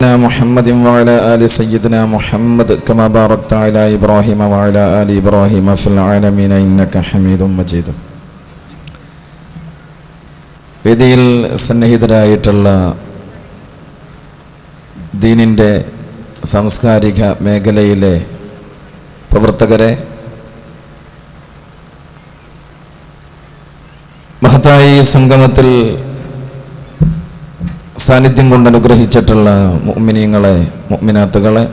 سيدنا محمد وعلى آل سيدنا محمد كما باركت على إبراهيم وعلى آل إبراهيم في العالمين إنك حميد مجيد വേദിയിൽ സന്നിഹിതരായിട്ടുള്ള ദീനിൻ്റെ സാംസ്കാരിക മേഖലയിലെ പ്രവർത്തകരെ മഹത്തായ ഈ സംഗമത്തിൽ സാന്നിധ്യം കൊണ്ട് അനുഗ്രഹിച്ചിട്ടുള്ള മുഅ്മിനീങ്ങളെ മുഅ്മിനാത്തുകളെ.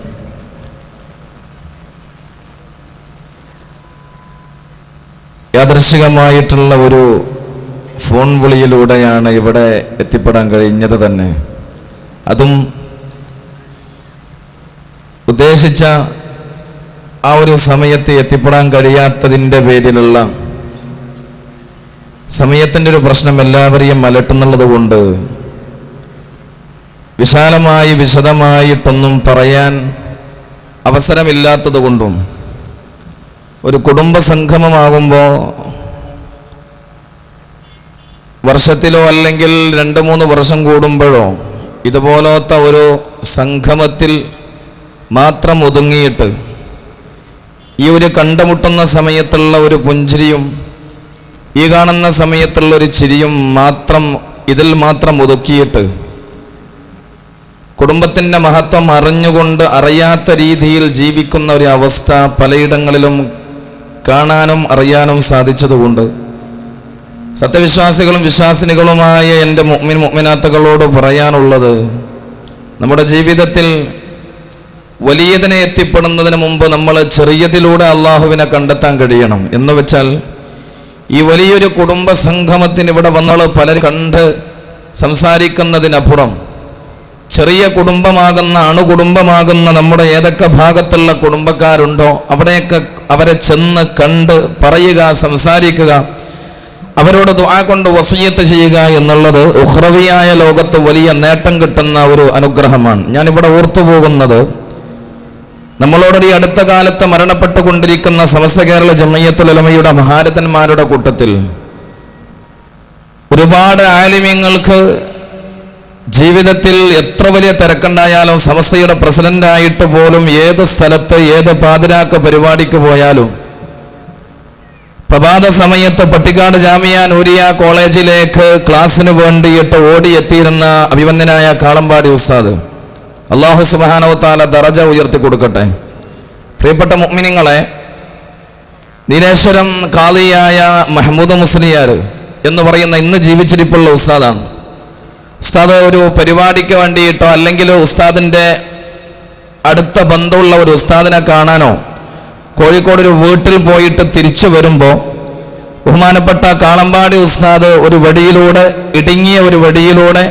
യാദർശികമായിട്ടുള്ള ഒരു ഫോൺ വിളിയിലൂടെയാണ് ഇവിടെ എത്തിപ്പെടാൻ കഴിഞ്ഞത് തന്നെ. അതും ഉദ്ദേശിച്ച ആ ഒരു സമയത്ത് എത്തിപ്പെടാൻ കഴിയാത്തതിന്റെ പേരിലുള്ള സമയത്തിന്റെ ഒരു പ്രശ്നം എല്ലാവരെയും അലട്ടുന്നുള്ളത് കൊണ്ട് വിശാലമായി വിശദമായിട്ടൊന്നും പറയാൻ അവസരമില്ലാത്തത് കൊണ്ടും ഒരു കുടുംബ സംഗമമാകുമ്പോൾ വർഷത്തിലോ അല്ലെങ്കിൽ രണ്ട് മൂന്ന് വർഷം കൂടുമ്പോഴോ ഇതുപോലത്തെ ഒരു സംഗമത്തിൽ മാത്രം ഒതുങ്ങിയിട്ട് ഈ ഒരു കണ്ടുമുട്ടുന്ന സമയത്തുള്ള ഒരു പുഞ്ചിരിയും ഈ കാണുന്ന സമയത്തുള്ള ഒരു ചിരിയും മാത്രം ഇതിൽ മാത്രം ഒതുക്കിയിട്ട് കുടുംബത്തിന്റെ മഹത്വം അറിഞ്ഞുകൊണ്ട് അറിയാത്ത രീതിയിൽ ജീവിക്കുന്ന ഒരു അവസ്ഥ പലയിടങ്ങളിലും കാണാനും അറിയാനും സാധിച്ചതുകൊണ്ട് സത്യവിശ്വാസികളും വിശ്വാസിനികളുമായ എന്റെ മുഅ്മിൻ മുഅ്മിനാത്തുകളോട് പറയാനുള്ളത് നമ്മുടെ ജീവിതത്തിൽ വലിയതിനെ എത്തിപ്പെടുന്നതിന് മുമ്പ് നമ്മൾ ചെറിയതിലൂടെ അള്ളാഹുവിനെ കണ്ടെത്താൻ കഴിയണം. എന്ന് വെച്ചാൽ ഈ വലിയൊരു കുടുംബ സംഗമത്തിന് ഇവിടെ വന്നൾ പലരും കണ്ട് സംസാരിക്കുന്നതിനപ്പുറം ചെറിയ കുടുംബമാകുന്ന അണുകുടുംബമാകുന്ന നമ്മുടെ ഏതൊക്കെ ഭാഗത്തുള്ള കുടുംബക്കാരുണ്ടോ അവിടെയൊക്കെ അവരെ ചെന്ന് കണ്ട് പറയുക സംസാരിക്കുക അവരോട് ദുആ കൊണ്ട് വസൂയത്ത് ചെയ്യുക എന്നുള്ളത് ഉഹ്റവിയായ ലോകത്ത് വലിയ നേട്ടം കിട്ടുന്ന ഒരു അനുഗ്രഹമാണ്. ഞാനിവിടെ ഓർത്തു പോകുന്നത് നമ്മളോട് ഈ അടുത്ത കാലത്ത് മരണപ്പെട്ടുകൊണ്ടിരിക്കുന്ന സമസ്ത കേരള ജമയ്യത്തുലമയുടെ മഹാരഥന്മാരുടെ കൂട്ടത്തിൽ ഒരുപാട് ആലിമ്യങ്ങൾക്ക് ജീവിതത്തിൽ എത്ര വലിയ തിരക്കുണ്ടായാലും സമസ്തയുടെ പ്രസിഡന്റായിട്ട് പോലും ഏത് സ്ഥലത്ത് ഏത് പാതിരാക്ക പരിപാടിക്ക് പോയാലും പ്രഭാത സമയത്ത് പട്ടിക്കാട് ജാമിയ നൂരിയ കോളേജിലേക്ക് ക്ലാസ്സിന് വേണ്ടിയിട്ട് ഓടിയെത്തിയിരുന്ന അഭിവന്ദനായ കാളമ്പാടി ഉസ്താദ്. അള്ളാഹു സുബാനവത്താല ദറജ ഉയർത്തി കൊടുക്കട്ടെ. പ്രിയപ്പെട്ട മുഗ്മിനിങ്ങളെ നീലേശ്വരം കാളിയായ മെഹമ്മൂദ് മുസ്ലിയാർ എന്ന് പറയുന്ന ഇന്ന് ജീവിച്ചിരിപ്പുള്ള ഉസ്താദാണ്. ഉസ്താദ് ഒരു പരിപാടിക്ക് വേണ്ടിയിട്ടോ അല്ലെങ്കിൽ ഉസ്താദിന്റെ അടുത്ത ബന്ധമുള്ള ഒരു ഉസ്താദിനെ കാണാനോ കോഴിക്കോട് ഒരു വീട്ടിൽ പോയിട്ട് തിരിച്ചു വരുമ്പോൾ ബഹുമാനപ്പെട്ട കാളമ്പാടി ഉസ്താദ് ഒരു വടിയിലൂടെ ഇടുങ്ങിയ ഒരു വടിയിലൂടെ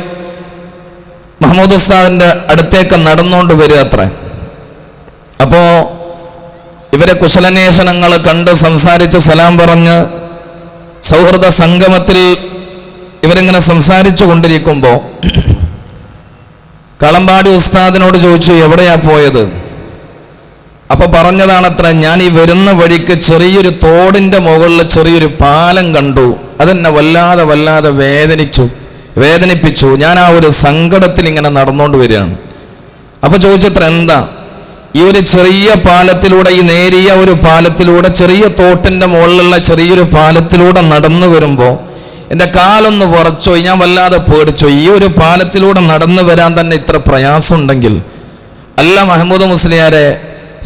മഹമ്മൂദ് ഉസ്താദിന്റെ അടുത്തേക്ക് നടന്നുകൊണ്ട് വരിക അത്ര. അപ്പോൾ ഇവരെ കുശലന്വേഷണങ്ങൾ കണ്ട് സംസാരിച്ച് സലാം പറഞ്ഞ് സൗഹൃദ സംഗമത്തിൽ ഇവരിങ്ങനെ സംസാരിച്ചു കൊണ്ടിരിക്കുമ്പോൾ കളമ്പാടി ഉസ്താദിനോട് ചോദിച്ചു എവിടെയാ പോയത്? അപ്പൊ പറഞ്ഞതാണത്ര ഞാൻ ഈ വരുന്ന വഴിക്ക് ചെറിയൊരു തോടിന്റെ മുകളിൽ ചെറിയൊരു പാലം കണ്ടു. അതെന്നെ വല്ലാതെ വല്ലാതെ വേദനിച്ചു വേദനിപ്പിച്ചു. ഞാൻ ആ ഒരു സങ്കടത്തിൽ ഇങ്ങനെ നടന്നുകൊണ്ട് വരികയാണ്. അപ്പൊ ചോദിച്ചത്ര എന്താ? ഈ ഒരു ചെറിയ പാലത്തിലൂടെ ഈ നേരിയ ഒരു പാലത്തിലൂടെ ചെറിയ തോട്ടിന്റെ മുകളിലുള്ള ചെറിയൊരു പാലത്തിലൂടെ നടന്നു വരുമ്പോൾ എന്റെ കാലൊന്ന് വിറച്ചോ ഞാൻ വല്ലാതെ പേടിച്ചോ. ഈ ഒരു പാലത്തിലൂടെ നടന്നു വരാൻ തന്നെ ഇത്ര പ്രയാസമുണ്ടെങ്കിൽ അല്ല മഹമ്മൂദ് മുസ്ലിയാരെ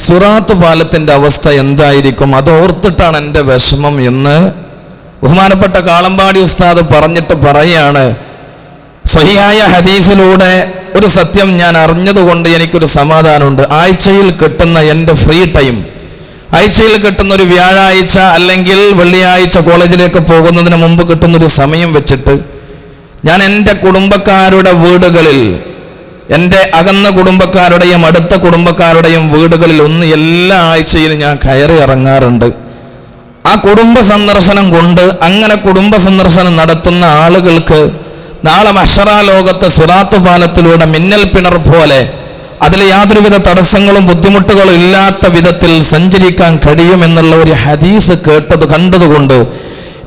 സുറാത്ത് പാലത്തിന്റെ അവസ്ഥ എന്തായിരിക്കും? അതോർത്തിട്ടാണ് എന്റെ വിഷമം എന്ന് ബഹുമാനപ്പെട്ട കാളമ്പാടി ഉസ്താദ് പറഞ്ഞിട്ട് പറയാണ്. സ്വഹിയായ ഹദീസിലൂടെ ഒരു സത്യം ഞാൻ അറിഞ്ഞതുകൊണ്ട് എനിക്കൊരു സമാധാനമുണ്ട്. ആഴ്ചയിൽ കിട്ടുന്ന എന്റെ ഫ്രീ ടൈം ആഴ്ചയിൽ കിട്ടുന്ന ഒരു വ്യാഴാഴ്ച അല്ലെങ്കിൽ വെള്ളിയാഴ്ച കോളേജിലേക്ക് പോകുന്നതിന് മുമ്പ് കിട്ടുന്ന ഒരു സമയം വെച്ചിട്ട് ഞാൻ എന്റെ കുടുംബക്കാരുടെ വീടുകളിൽ എന്റെ അകന്ന കുടുംബക്കാരുടെയും അടുത്ത കുടുംബക്കാരുടെയും വീടുകളിൽ ഒന്ന് എല്ലാ ആഴ്ചയിലും ഞാൻ കയറി ഇറങ്ങാറുണ്ട്. ആ കുടുംബ സന്ദർശനം കൊണ്ട് അങ്ങനെ കുടുംബ സന്ദർശനം നടത്തുന്ന ആളുകൾക്ക് നാളെ മഷറ ലോകത്ത് സുറാത്ത് മിന്നൽ പിണർ പോലെ അതിൽ യാതൊരുവിധ തടസ്സങ്ങളും ബുദ്ധിമുട്ടുകളും ഇല്ലാത്ത വിധത്തിൽ സഞ്ചരിക്കാൻ കഴിയുമെന്നുള്ള ഒരു ഹദീസ് കേട്ടത് കണ്ടതുകൊണ്ട്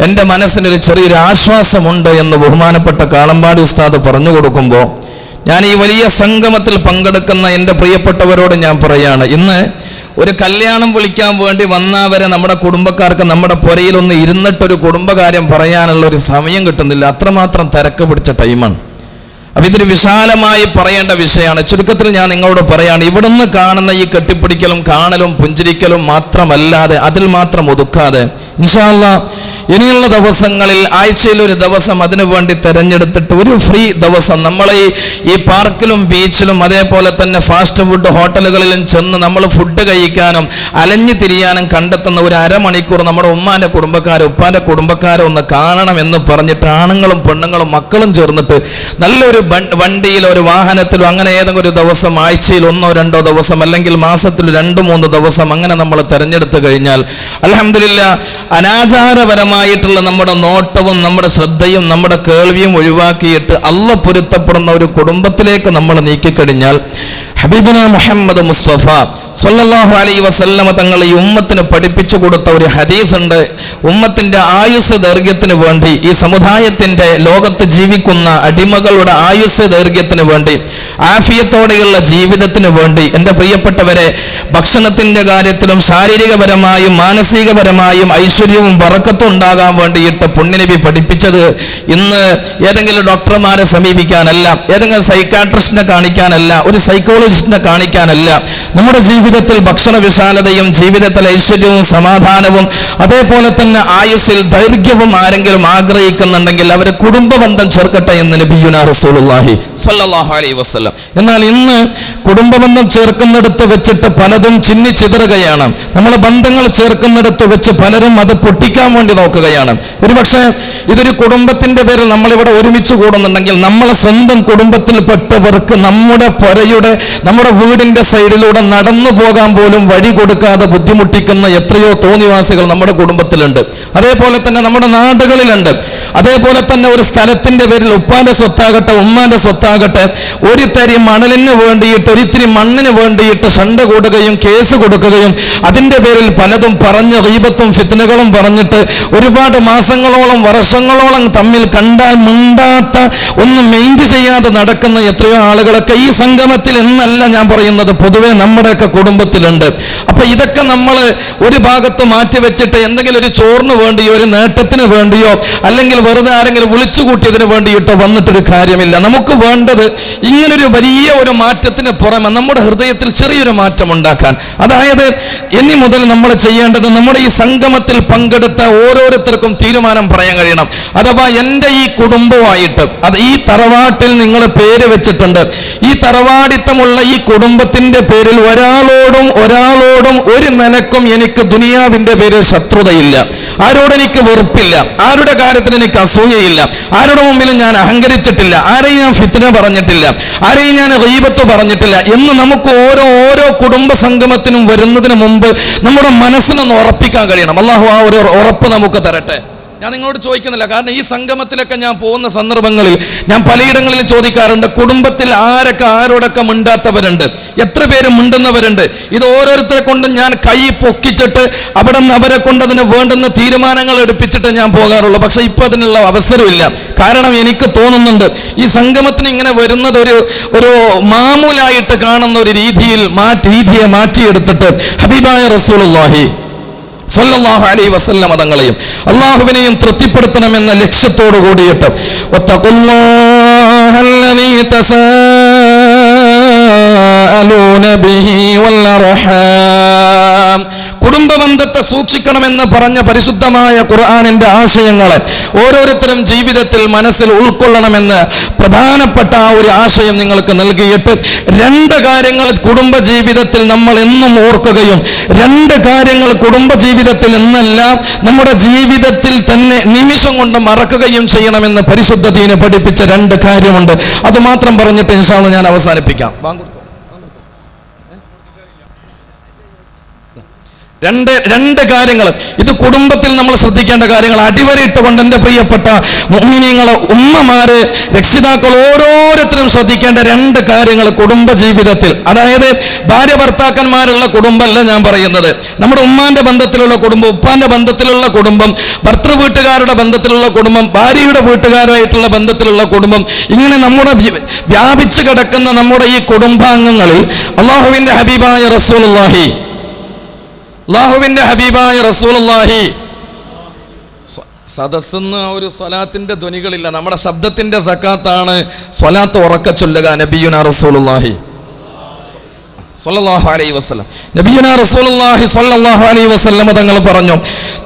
എന്റെ മനസ്സിനൊരു ചെറിയൊരു ആശ്വാസമുണ്ട് എന്ന് ബഹുമാനപ്പെട്ട കാളമ്പാടി ഉസ്താദ് പറഞ്ഞു കൊടുക്കുമ്പോൾ ഞാൻ ഈ വലിയ സംഗമത്തിൽ പങ്കെടുക്കുന്ന എന്റെ പ്രിയപ്പെട്ടവരോട് ഞാൻ പറയാണ് ഇന്ന് ഒരു കല്യാണം വിളിക്കാൻ വേണ്ടി വന്നവരെ നമ്മുടെ കുടുംബക്കാർക്ക് നമ്മുടെ പുരയിലൊന്ന് ഇരുന്നിട്ടൊരു കുടുംബകാര്യം പറയാനുള്ള ഒരു സമയം കിട്ടുന്നില്ല. അത്രമാത്രം തിരക്ക് പിടിച്ച ടൈമാണ് അപ്പൊ ഇതൊരു വിശാലമായി പറയേണ്ട വിഷയമാണ്. ചുരുക്കത്തിൽ ഞാൻ നിങ്ങളോട് പറയാണ് ഇവിടുന്ന് കാണുന്ന ഈ കെട്ടിപ്പിടിക്കലും കാണലും പുഞ്ചിരിക്കലും മാത്രമല്ലാതെ അതിൽ മാത്രം ഒതുക്കാതെ ഇൻഷാല്ല ഇനിയുള്ള ദിവസങ്ങളിൽ ആഴ്ചയിൽ ഒരു ദിവസം അതിനു വേണ്ടി തെരഞ്ഞെടുത്തിട്ട് ഒരു ഫ്രീ ദിവസം നമ്മളെ ഈ പാർക്കിലും ബീച്ചിലും അതേപോലെ തന്നെ ഫാസ്റ്റ് ഫുഡ് ഹോട്ടലുകളിലും ചെന്ന് നമ്മൾ ഫുഡ് കഴിക്കാനും അലഞ്ഞു തിരിയാനും കണ്ടെത്തുന്ന ഒരു അരമണിക്കൂർ നമ്മുടെ ഉമ്മാന്റെ കുടുംബക്കാരോ ഉപ്പാന്റെ കുടുംബക്കാരോ ഒന്ന് കാണണം എന്ന് പറഞ്ഞിട്ട് ആണുങ്ങളും പെണ്ണുങ്ങളും മക്കളും ചേർന്നിട്ട് നല്ലൊരു വണ്ടിയിലോ ഒരു വാഹനത്തിലോ അങ്ങനെ ഏതെങ്കിലും ഒരു ദിവസം ആഴ്ചയിൽ ഒന്നോ രണ്ടോ ദിവസം അല്ലെങ്കിൽ മാസത്തിൽ രണ്ടു മൂന്ന് ദിവസം അങ്ങനെ നമ്മൾ തെരഞ്ഞെടുത്തു കഴിഞ്ഞാൽ അലഹമില്ല അനാചാരപരമായിട്ടുള്ള നമ്മുടെ നോട്ടവും നമ്മുടെ ശ്രദ്ധയും നമ്മുടെ കേൾവിയും ഒഴിവാക്കിയിട്ട് അല്ല പൊരുത്തപ്പെടുന്ന ഒരു കുടുംബത്തിലേക്ക് നമ്മൾ നീക്കിക്കഴിഞ്ഞാൽ ഹബീബിന മുഹമ്മദ് മുസ്തഫ സല്ലല്ലാഹു അലൈ വസല്ലമ തങ്ങൾ ഈ ഉമ്മത്തിന് പഠിപ്പിച്ചു കൊടുത്ത ഒരു ഹദീസ് ഉണ്ട് ഉമ്മത്തിന്റെ ആയുസ് ദൈർഘ്യത്തിന് വേണ്ടി ഈ സമുദായത്തിന്റെ ലോകത്ത് ജീവിക്കുന്ന അടിമകളുടെ ആയുസ് ദൈർഘ്യത്തിന് വേണ്ടി ആഫിയത്തോടെയുള്ള ജീവിതത്തിന് വേണ്ടി എന്റെ പ്രിയപ്പെട്ടവരെ ഭക്ഷണത്തിന്റെ കാര്യത്തിലും ശാരീരികപരമായും മാനസികപരമായും ഐശ്വര്യവും വറക്കത്തും ഉണ്ടാകാൻ വേണ്ടിയിട്ട് പുണ്യനബി പഠിപ്പിച്ചത് ഇന്ന് ഏതെങ്കിലും ഡോക്ടർമാരെ സമീപിക്കാനല്ല ഏതെങ്കിലും സൈക്കാട്രിസ്റ്റിനെ കാണിക്കാനല്ല ഒരു സൈക്കോളജിസ്റ്റിനെ കാണിക്കാനല്ല നമ്മുടെ ജീവിതത്തിൽ ഭക്ഷണ വിശാലതയും ജീവിതത്തിൽ ഐശ്വര്യവും സമാധാനവും അതേപോലെ തന്നെ ആയുസ്സിൽ ദൈർഘ്യവും ആരെങ്കിലും ആഗ്രഹിക്കുന്നുണ്ടെങ്കിൽ അവരെ കുടുംബ ബന്ധം ചേർക്കട്ടെ എന്ന് നബിയുന റസൂലുള്ളാഹി സ്വല്ലല്ലാഹു അലൈഹി വസല്ലം. എന്നാൽ ഇന്ന് കുടുംബ ബന്ധം ചേർക്കുന്നിടത്ത് വെച്ചിട്ട് പലതും ചിന്നി ചിതറുകയാണ്. നമ്മളെ ബന്ധങ്ങൾ ചേർക്കുന്നിടത്ത് വെച്ച് പലരും അത് പൊട്ടിക്കാൻ വേണ്ടി നോക്കുകയാണ്. ഒരുപക്ഷെ ഇതൊരു കുടുംബത്തിന്റെ പേരിൽ നമ്മളിവിടെ ഒരുമിച്ച് കൂടുന്നുണ്ടെങ്കിൽ നമ്മളെ സ്വന്തം കുടുംബത്തിൽപ്പെട്ടവർക്ക് നമ്മുടെ പുരയുടെ നമ്മുടെ വീടിന്റെ സൈഡിലൂടെ നടന്നു പോകാൻ പോലും വഴി കൊടുക്കാതെ ബുദ്ധിമുട്ടിക്കുന്ന എത്രയോ തോന്നിവാസികൾ നമ്മുടെ കുടുംബത്തിലുണ്ട്. അതേപോലെ തന്നെ നമ്മുടെ നാടുകളിലുണ്ട്. അതേപോലെ തന്നെ ഒരു സ്ഥലത്തിന്റെ പേരിൽ ഉപ്പാന്റെ സ്വത്താകട്ടെ ഉമ്മാന്റെ സ്വത്താകട്ടെ ഒരു തരി മണലിന് വേണ്ടിയിട്ട് ഒരിത്തിരി മണ്ണിന് വേണ്ടിയിട്ട് ശണ്ട കൂടുകയും കേസ് കൊടുക്കുകയും അതിന്റെ പേരിൽ പലതും പറഞ്ഞ് ദീപത്തും ഫിത്തനുകളും പറഞ്ഞിട്ട് ഒരുപാട് മാസങ്ങളോളം വർഷങ്ങളോളം തമ്മിൽ കണ്ടാൽ മിണ്ടാത്ത ഒന്നും മെയിന്റ് ചെയ്യാതെ നടക്കുന്ന എത്രയോ ആളുകളൊക്കെ ഈ സംഗമത്തിൽ എന്നല്ല ഞാൻ പറയുന്നത്. പൊതുവെ നമ്മുടെയൊക്കെ കുടുംബത്തിലുണ്ട്. അപ്പൊ ഇതൊക്കെ നമ്മൾ ഒരു ഭാഗത്ത് മാറ്റി വെച്ചിട്ട് എന്തെങ്കിലും ഒരു ചോറിന് വേണ്ടിയോ ഒരു നേട്ടത്തിന് വേണ്ടിയോ അല്ലെങ്കിൽ വെറുതെ ആരെങ്കിലും വിളിച്ചു കൂട്ടിയതിന് വേണ്ടിയിട്ടോ വന്നിട്ടൊരു കാര്യമില്ല. നമുക്ക് വേണ്ടത് ഇങ്ങനൊരു വലിയ ഒരു മാറ്റത്തിന് പുറമെ നമ്മുടെ ഹൃദയത്തിൽ ചെറിയൊരു മാറ്റം ഉണ്ടാക്കാൻ. അതായത് ഇനി മുതൽ നമ്മൾ ചെയ്യേണ്ടത് നമ്മുടെ ഈ സംഗമത്തിൽ പങ്കെടുത്ത ഓരോരുത്തർക്കും തീരുമാനം പറയാൻ കഴിയണം. അഥവാ എന്റെ ഈ കുടുംബമായിട്ട് അത് ഈ തറവാട്ടിൽ നിങ്ങൾ പേര് വെച്ചിട്ടുണ്ട്. ഈ തറവാടിത്തമുള്ള ഈ കുടുംബത്തിന്റെ പേരിൽ ഒരാളോടും ഒരാളോടും ഒരു നിലക്കും എനിക്ക് ദുനിയാവിന്റെ പേര് ശത്രുതയില്ല. ആരോട് എനിക്ക് വെറുപ്പില്ല. ആരുടെ കാര്യത്തിന് എനിക്ക് അസൂയയില്ല. ആരുടെ മുമ്പിലും ഞാൻ അഹങ്കരിച്ചിട്ടില്ല. ആരെയും ഞാൻ ഫിത്തിന പറഞ്ഞിട്ടില്ല. ആരെയും ഞാൻ റീബത്ത് പറഞ്ഞിട്ടില്ല. എന്ന് നമുക്ക് ഓരോ ഓരോ കുടുംബ സംഗമത്തിനും വരുന്നതിന് മുമ്പ് നമ്മുടെ മനസ്സിനൊന്ന് ഉറപ്പിക്കാൻ കഴിയണം. അള്ളാഹു ആ ഒരു ഉറപ്പ് നമുക്ക് തരട്ടെ. ഞാൻ നിങ്ങളോട് ചോദിക്കുന്നില്ല. കാരണം ഈ സംഗമത്തിലൊക്കെ ഞാൻ പോകുന്ന സന്ദർഭങ്ങളിൽ ഞാൻ പലയിടങ്ങളിൽ ചോദിക്കാറുണ്ട് കുടുംബത്തിൽ ആരൊക്കെ ആരോടൊക്കെ മിണ്ടാത്തവരുണ്ട് എത്ര പേര് മിണ്ടുന്നവരുണ്ട്. ഇത് ഓരോരുത്തരെ കൊണ്ടും ഞാൻ കൈ പൊക്കിച്ചിട്ട് അവിടെ നിന്ന് അവരെ കൊണ്ട് അതിന് വേണ്ടുന്ന തീരുമാനങ്ങൾ എടുപ്പിച്ചിട്ട് ഞാൻ പോകാറുള്ളൂ. പക്ഷെ ഇപ്പൊ അതിനുള്ള അവസരമില്ല. കാരണം എനിക്ക് തോന്നുന്നുണ്ട് ഈ സംഗമത്തിന് ഇങ്ങനെ വരുന്നത് ഒരു ഒരു മാമൂലായിട്ട് കാണുന്ന ഒരു രീതിയിൽ മാറ്റി രീതിയെ മാറ്റിയെടുത്തിട്ട് ഹബീബായ റസൂലുള്ളാഹി സല്ലല്ലാഹു അലൈഹി വസല്ല തങ്ങളെയും അള്ളാഹുവിനെയും തൃപ്തിപ്പെടുത്തണമെന്ന ലക്ഷ്യത്തോടു കൂടിയിട്ട് തസാഅലൂന ബിഹി വല്ലർഹാം കുടുംബ ബന്ധത്തെ സൂക്ഷിക്കണമെന്ന് പറഞ്ഞ പരിശുദ്ധമായ ഖുർആാനിന്റെ ആശയങ്ങളെ ഓരോരുത്തരും ജീവിതത്തിൽ മനസ്സിൽ ഉൾക്കൊള്ളണമെന്ന് പ്രധാനപ്പെട്ട ആ ഒരു ആശയം നിങ്ങൾക്ക് നൽകിയിട്ട് രണ്ട് കാര്യങ്ങൾ കുടുംബ ജീവിതത്തിൽ നമ്മൾ എന്നും ഓർക്കുകയും രണ്ട് കാര്യങ്ങൾ കുടുംബ ജീവിതത്തിൽ എന്നല്ല നമ്മുടെ ജീവിതത്തിൽ തന്നെ നിമിഷം കൊണ്ട് മറക്കുകയും ചെയ്യണമെന്ന് പരിശുദ്ധ ദീന് പഠിപ്പിച്ച രണ്ട് കാര്യമുണ്ട്. അത് മാത്രം പറഞ്ഞിട്ട് ഇൻഷാള്ള ഞാൻ അവസാനിപ്പിക്കാം ബാങ്ക് കൊടുത്തോ? രണ്ട് രണ്ട് കാര്യങ്ങൾ ഇത് കുടുംബത്തിൽ നമ്മൾ ശ്രദ്ധിക്കേണ്ട കാര്യങ്ങൾ. അടിവരയിട്ടുകൊണ്ട് എന്റെ പ്രിയപ്പെട്ട മോഹിനിയങ്ങളെ ഉമ്മമാര് രക്ഷിതാക്കൾ ഓരോരുത്തരും ശ്രദ്ധിക്കേണ്ട രണ്ട് കാര്യങ്ങൾ കുടുംബ ജീവിതത്തിൽ അതായത് ഭാര്യ ഭർത്താക്കന്മാരുള്ള കുടുംബമല്ല ഞാൻ പറയുന്നത്. നമ്മുടെ ഉമ്മാന്റെ ബന്ധത്തിലുള്ള കുടുംബം ഉപ്പാന്റെ ബന്ധത്തിലുള്ള കുടുംബം ഭർത്തൃ വീട്ടുകാരുടെ ബന്ധത്തിലുള്ള കുടുംബം ഭാര്യയുടെ വീട്ടുകാരുമായിട്ടുള്ള ബന്ധത്തിലുള്ള കുടുംബം. ഇങ്ങനെ നമ്മുടെ വ്യാപിച്ചു കിടക്കുന്ന നമ്മുടെ ഈ കുടുംബാംഗങ്ങളിൽ അള്ളാഹുവിന്റെ ഹബീബായ റസൂലുള്ളാഹി അള്ളാഹുവിന്റെ ഹബീബായ റസൂലുള്ളാഹി. സ്വ- സദസ്സെന്ന് ഒരു സ്വലാത്തിന്റെ ധ്വനികളില്ല. നമ്മുടെ ശബ്ദത്തിന്റെ സക്കാത്താണ് സ്വലാത്ത് ഉറക്ക ചൊല്ലുക നബിയുന വസല്ലം തങ്ങൾ പറഞ്ഞു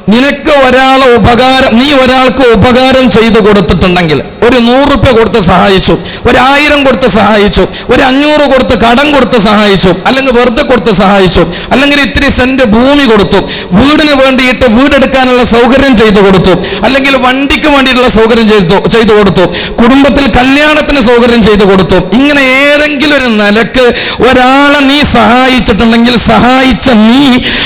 നിനക്ക് ഒരാളെ ഉപകാരം നീ ഒരാൾക്ക് ഉപകാരം ചെയ്തു കൊടുത്തിട്ടുണ്ടെങ്കിൽ ഒരു നൂറ് റുപ്യ കൊടുത്ത് സഹായിച്ചു ഒരു ആയിരം കൊടുത്ത് സഹായിച്ചു ഒരു അഞ്ഞൂറ് കൊടുത്ത് കടം കൊടുത്ത് സഹായിച്ചു അല്ലെങ്കിൽ വെറുതെ കൊടുത്ത് സഹായിച്ചു അല്ലെങ്കിൽ ഇത്തിരി സെന്റ് ഭൂമി കൊടുത്തു വീടിന് വേണ്ടിയിട്ട് വീടെടുക്കാനുള്ള സൗകര്യം ചെയ്തു കൊടുത്തു അല്ലെങ്കിൽ വണ്ടിക്ക് വേണ്ടിയിട്ടുള്ള സൗകര്യം ചെയ്തു ചെയ്തു കൊടുത്തു കുടുംബത്തിൽ കല്യാണത്തിന് സൗകര്യം ചെയ്തു കൊടുത്തു ഇങ്ങനെ ഏതെങ്കിലും ഒരു നിലയ്ക്ക് ഒരാളെ നീ സഹായിച്ചിട്ടുണ്ടെങ്കിൽ സഹായിച്ച നീ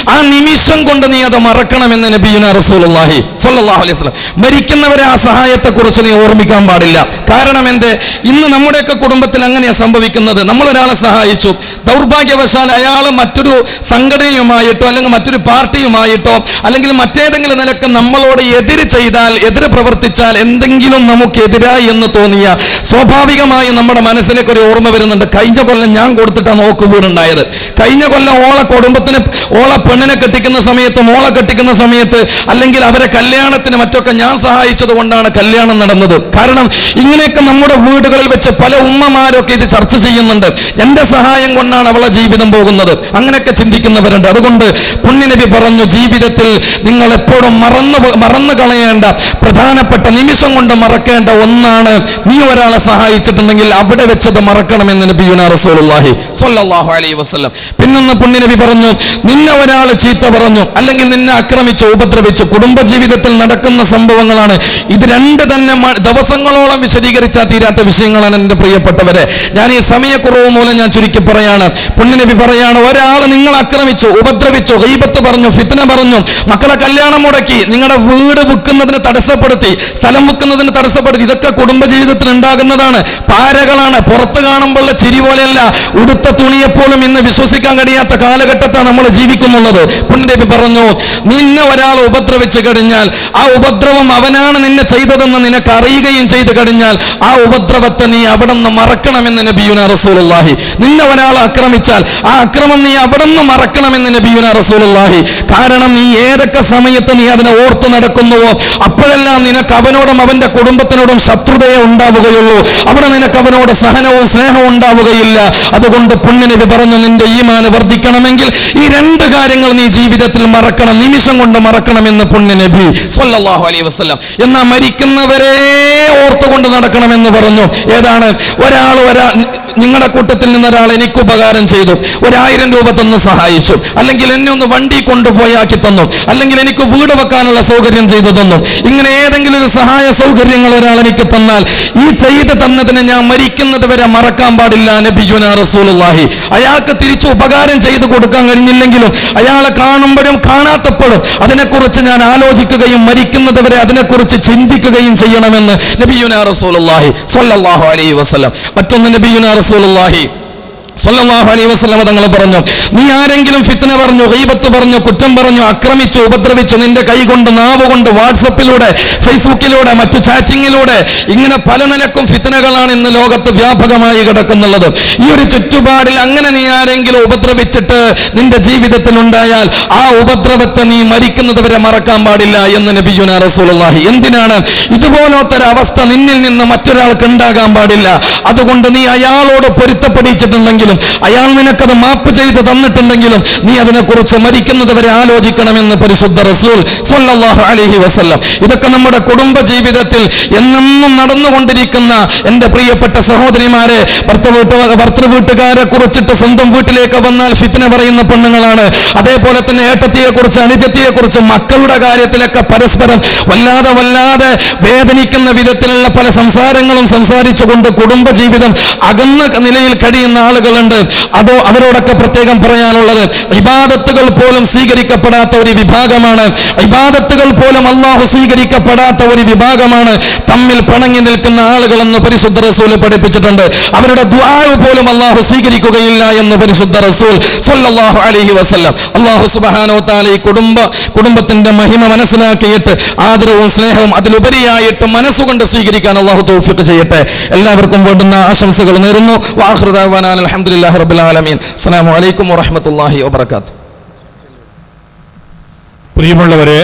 ആ നിമിഷം കൊണ്ട് നീ അത് മറക്കണമെന്ന് നബിയുന റസൂലുള്ളാഹി സ്വല്ലല്ലാഹു അലൈഹി വസല്ലം. മരിക്കുന്നവരെ ആ സഹായത്തെക്കുറിച്ച് നീ ഓർമ്മിക്കാൻ പാടില്ല. കാരണം എന്ത്? ഇന്ന് നമ്മുടെയൊക്കെ കുടുംബത്തിൽ അങ്ങനെയാ സംഭവിക്കുന്നത്. നമ്മൾ ഒരാളെ സഹായിച്ചു. ദൗർഭാഗ്യവശാൽ അയാൾ മറ്റൊരു സംഘടനയുമായിട്ടോ അല്ലെങ്കിൽ മറ്റൊരു പാർട്ടിയുമായിട്ടോ അല്ലെങ്കിൽ മറ്റേതെങ്കിലും നിലയ്ക്ക് നമ്മളോട് എതിര് ചെയ്താൽ എതിര് പ്രവർത്തിച്ചാൽ എന്തെങ്കിലും നമുക്കെതിരായി എന്ന് തോന്നിയ സ്വാഭാവികമായി നമ്മുടെ മനസ്സിലേക്ക് ഒരു ഓർമ്മ വരുന്നുണ്ട്. കഴിഞ്ഞ കൊല്ലം ഞാൻ കൊടുത്തിട്ടാ നോക്ക് വീടുണ്ടായത്. കഴിഞ്ഞ കൊല്ലം ഓള കുടുംബത്തിന് ഓള പെണ്ണിനെ കെട്ടിക്കുന്ന സമയത്ത് മോളെ കെട്ടിക്കുന്ന സമയത്ത് അല്ലെങ്കിൽ അവരെ കല്യാണത്തിന് മറ്റൊക്കെ ഞാൻ സഹായിച്ചത് കൊണ്ടാണ് കല്യാണം നടന്നത്. കാരണം ഇങ്ങനെയൊക്കെ നമ്മുടെ വീടുകളിൽ വെച്ച് പല ഉമ്മമാരൊക്കെ ഇത് ചർച്ച ചെയ്യുന്നുണ്ട്. എന്റെ സഹായം കൊണ്ടാണ് അവളെ ജീവിതം പോകുന്നത്. അങ്ങനെയൊക്കെ ചിന്തിക്കുന്നവരുണ്ട്. അതുകൊണ്ട് പുണ്യനബി പറഞ്ഞു ജീവിതത്തിൽ നിങ്ങൾ എപ്പോഴും മറന്നു മറന്നു കളയേണ്ട പ്രധാനപ്പെട്ട നിമിഷം കൊണ്ട് മറക്കേണ്ട ഒന്നാണ് നീ ഒരാളെ സഹായിച്ചിട്ടുണ്ടെങ്കിൽ അവിടെ വെച്ചത് മറക്കണമെന്ന് നബിയുന റസൂലുള്ളാഹി സ്വല്ലല്ലാഹു അലൈഹി വസല്ലം. പിന്നൊന്ന് പുണ്യനബി പറഞ്ഞു നിന്നെ ഒരാൾ ചീത്ത പറഞ്ഞു അല്ലെങ്കിൽ നിന്നെ ആക്രമിച്ചു ഉപദ്രവിച്ചു കുടുംബജീവിതത്തിൽ നടക്കുന്ന സംഭവങ്ങളാണ്. ഇത് രണ്ട് തന്നെ മ- ദിവസങ്ങളോളം വിശദീകരിച്ചാൽ തീരാത്ത വിഷയങ്ങളാണ് എന്റെ പ്രിയപ്പെട്ടവരെ. ഞാൻ ഈ സമയക്കുറവ് മൂലം ഞാൻ ചുരുക്കി പറയാണ്. പുണ്യനബി പറയാണ് ഒരാൾ നിങ്ങൾ ആക്രമിച്ചു ഉപദ്രവിച്ചു ഹൈബത്ത് പറഞ്ഞു ഫിത്തന പറഞ്ഞു മക്കളെ കല്യാണം മുടക്കി നിങ്ങളുടെ വീട് വിൽക്കുന്നതിന് തടസ്സപ്പെടുത്തി സ്ഥലം വിൽക്കുന്നതിന് തടസ്സപ്പെടുത്തി ഇതൊക്കെ കുടുംബജീവിതത്തിൽ ഉണ്ടാകുന്നതാണ്. പാരകളാണ് പുറത്ത് കാണുമ്പോഴുള്ള ചിരി പോലെയല്ല ഉടുത്ത തുണിയെപ്പോലും ഇന്ന് വിശ്വസിക്കാൻ കഴിയാത്ത കാലഘട്ടത്താണ് നമ്മൾ ജീവിക്കുന്നുള്ളത്. പുണ്യനബി പറഞ്ഞു നിന്നെ ഒരാൾ ഉപദ്രവിച്ചു കഴിഞ്ഞാൽ ആ ഉപദ്രവം അവനാണ് നിന്നെ ചെയ്തതെന്ന് നിനക്ക് അറിയുകയും ചെയ്തു കഴിഞ്ഞാൽ ആ ഉപദ്രവത്തെ നീ അവിടെ നിന്ന് മറക്കണമെന്ന് നബിയുന റസൂലുള്ളാഹി. നിന്നെ ഒരാൾ ആക്രമിച്ചാൽ ആ അക്രമം നീ അവിടെ നിന്ന് മറക്കണമെന്ന് നബിയുന റസൂലുള്ളാഹി. കാരണം നീ ഏതൊക്കെ സമയത്ത് നീ അതിനെ ഓർത്ത് നടക്കുന്നുവോ അപ്പോഴെല്ലാം നിനക്ക് അവനോടും അവന്റെ കുടുംബത്തിനോടും ശത്രുതയെ ഉണ്ടാവുകയുള്ളൂ. അവിടെ നിനക്ക് അവനോട് സഹനവും സ്നേഹവും ഉണ്ടാവുകയില്ല. അതുകൊണ്ട് പുണ്യനബി പറഞ്ഞു നിന്റെ ഈമാന് വർദ്ധിക്കണമെങ്കിൽ ഈ രണ്ട് കാര്യങ്ങൾ നീ ജീവിതത്തിൽ മറക്കണം നിമിഷം കൊണ്ട് മറക്കണമെന്ന് പുണ്യനബി സ്വല്ലല്ലാഹു അലൈഹി വസല്ലം. എന്നാ മരിക്കുന്നവരെ ഓർത്തുകൊണ്ട് നടക്കണമെന്ന് പറഞ്ഞു. ഏതാണ്? ഒരാൾ ഒരാ നിങ്ങളുടെ കൂട്ടത്തിൽ നിന്ന് ഒരാൾ എനിക്ക് ഉപകാരം ചെയ്തു. ഒരായിരം രൂപ തന്ന് സഹായിച്ചു. അല്ലെങ്കിൽ എന്നെ ഒന്ന് വണ്ടി കൊണ്ടുപോയാക്കി തന്നു. അല്ലെങ്കിൽ എനിക്ക് വീട് വെക്കാനുള്ള സൗകര്യം ചെയ്തു തന്നു. ഇങ്ങനെ ഏതെങ്കിലും ഒരു സഹായ സൗകര്യങ്ങൾ ഒരാൾ എനിക്ക് തന്നാൽ ഈ ചെയ്ത് തന്നതിന് ഞാൻ മരിക്കുന്നത് വരെ മറക്കാൻ പാടില്ല നബിയുന റസൂലുള്ളാഹി. അയാൾക്ക് തിരിച്ചു ഉപകാരം ചെയ്തു കൊടുക്കാൻ കഴിഞ്ഞില്ലെങ്കിലും അയാളെ കാണുമ്പോഴും കാണാത്തപ്പോഴും അതിനെക്കുറിച്ച് ഞാൻ ആലോചിക്കുകയും മരിക്കുന്നത് വരെ അതിനെക്കുറിച്ച് ചിന്തിക്കുകയും ചെയ്യണമെന്ന് നബിയുന റസൂലുള്ളാഹി സ്വല്ലല്ലാഹു അലൈഹി വസല്ലം. മറ്റൊന്ന് നബിയുന റസൂലുള്ളാഹി സ്വല്ലല്ലാഹു അലൈഹി വസല്ലം തങ്ങൾ പറഞ്ഞു നീ ആരെങ്കിലും ഫിത്ന പറഞ്ഞു ഹൈബത്ത് പറഞ്ഞു കുറ്റം പറഞ്ഞു ആക്രമിച്ചു ഉപദ്രവിച്ചു നിന്റെ കൈ കൊണ്ട് നാവ് കൊണ്ട് വാട്സപ്പിലൂടെ ഫേസ്ബുക്കിലൂടെ മറ്റു ചാറ്റിങ്ങിലൂടെ ഇങ്ങനെ പല നിലക്കും ഫിത്തനകളാണ് ഇന്ന് ലോകത്ത് വ്യാപകമായി കിടക്കുന്നുള്ളത് ഈ ഒരു ചുറ്റുപാടിൽ അങ്ങനെ നീ ആരെങ്കിലും ഉപദ്രവിച്ചിട്ട് നിന്റെ ജീവിതത്തിൽ ഉണ്ടായാൽ ആ ഉപദ്രവത്തെ നീ മരിക്കുന്നത് വരെ മറക്കാൻ പാടില്ല എന്ന് നബിജുന റസൂലുള്ളാഹി. എന്തിനാണ്? ഇതുപോലത്തൊരവസ്ഥ നിന്നിൽ നിന്ന് മറ്റൊരാൾക്ക് ഉണ്ടാകാൻ പാടില്ല. അതുകൊണ്ട് നീ അയാളോട് പൊരുത്തപ്പെടിച്ചിട്ടുണ്ടെങ്കിലും അയാൾ നിനക്കത് മാപ്പ് ചെയ്ത് തന്നിട്ടുണ്ടെങ്കിലും നീ അതിനെക്കുറിച്ച് മരിക്കുന്നത് വരെ ആലോചിക്കണമെന്ന് പരിശുദ്ധ റസൂൽ സ്വല്ലല്ലാഹു അലൈഹി വസല്ലം. ഇതൊക്കെ നമ്മുടെ കുടുംബ ജീവിതത്തിൽ എന്നെന്നും നടന്നുകൊണ്ടിരിക്കുന്ന എന്റെ പ്രിയപ്പെട്ട സഹോദരിമാരെ ഭർത്തൃ വീട്ട് ഭർത്തൃ വീട്ടുകാരെ കുറിച്ചിട്ട് സ്വന്തം വീട്ടിലേക്ക് വന്നാൽ ഫിത്തിനെ പറയുന്ന പെണ്ണുങ്ങളാണ്. അതേപോലെ തന്നെ ഏട്ടത്തിയെ കുറിച്ച് അനുജത്തിയെ കുറിച്ച് മക്കളുടെ കാര്യത്തിലൊക്കെ പരസ്പരം വല്ലാതെ വല്ലാതെ വേദനിക്കുന്ന വിധത്തിലുള്ള പല സംസാരങ്ങളും സംസാരിച്ചുകൊണ്ട് കുടുംബ ജീവിതം അകന്ന നിലയിൽ കഴിയുന്ന ആളുകൾ ആളുകളുണ്ട് അതോ അവരോടൊക്കെ പ്രത്യേകം പറയാനുള്ളത്? ഇബാദത്തുകൾ പോലും സ്വീകരിക്കപ്പെടാത്ത ഒരു വിഭാഗമാണ്. ഇബാദത്തുകൾ പോലും അള്ളാഹു സ്വീകരിക്കപ്പെടാത്ത ഒരു വിഭാഗമാണ്. തമ്മിൽ പിണങ്ങി നിൽക്കുന്ന ആളുകളെന്ന് പരിശുദ്ധ റസൂൽ പഠിപ്പിച്ചിട്ടുണ്ട്. അവരുടെ ദ്വാവ് പോലും അള്ളാഹു സ്വീകരിക്കുകയില്ല എന്ന് പരിശുദ്ധ റസൂൽ അലഹി അലൈഹി വസല്ലം അള്ളാഹു സുബാനോ വതആല ഈ കുടുംബ കുടുംബത്തിന്റെ മഹിമ മനസ്സിലാക്കിയിട്ട് ആദരവും സ്നേഹവും അതിലുപരിയായിട്ട് മനസ്സുകൊണ്ട് സ്വീകരിക്കാൻ അള്ളാഹു തോഫിക്ക് ചെയ്യട്ടെ. എല്ലാവർക്കും വേണ്ടുന്ന ആശംസകൾ നേരുന്നു. വാഹൃദാൻ അലഹമുല്ലാ റബുലാലമീൻ ആലമീൻ. അസ്സലാമു അലൈക്കും വറഹ്മത്തുള്ളാഹി വബറകാതുഹു. പ്രിയമുള്ളവരെ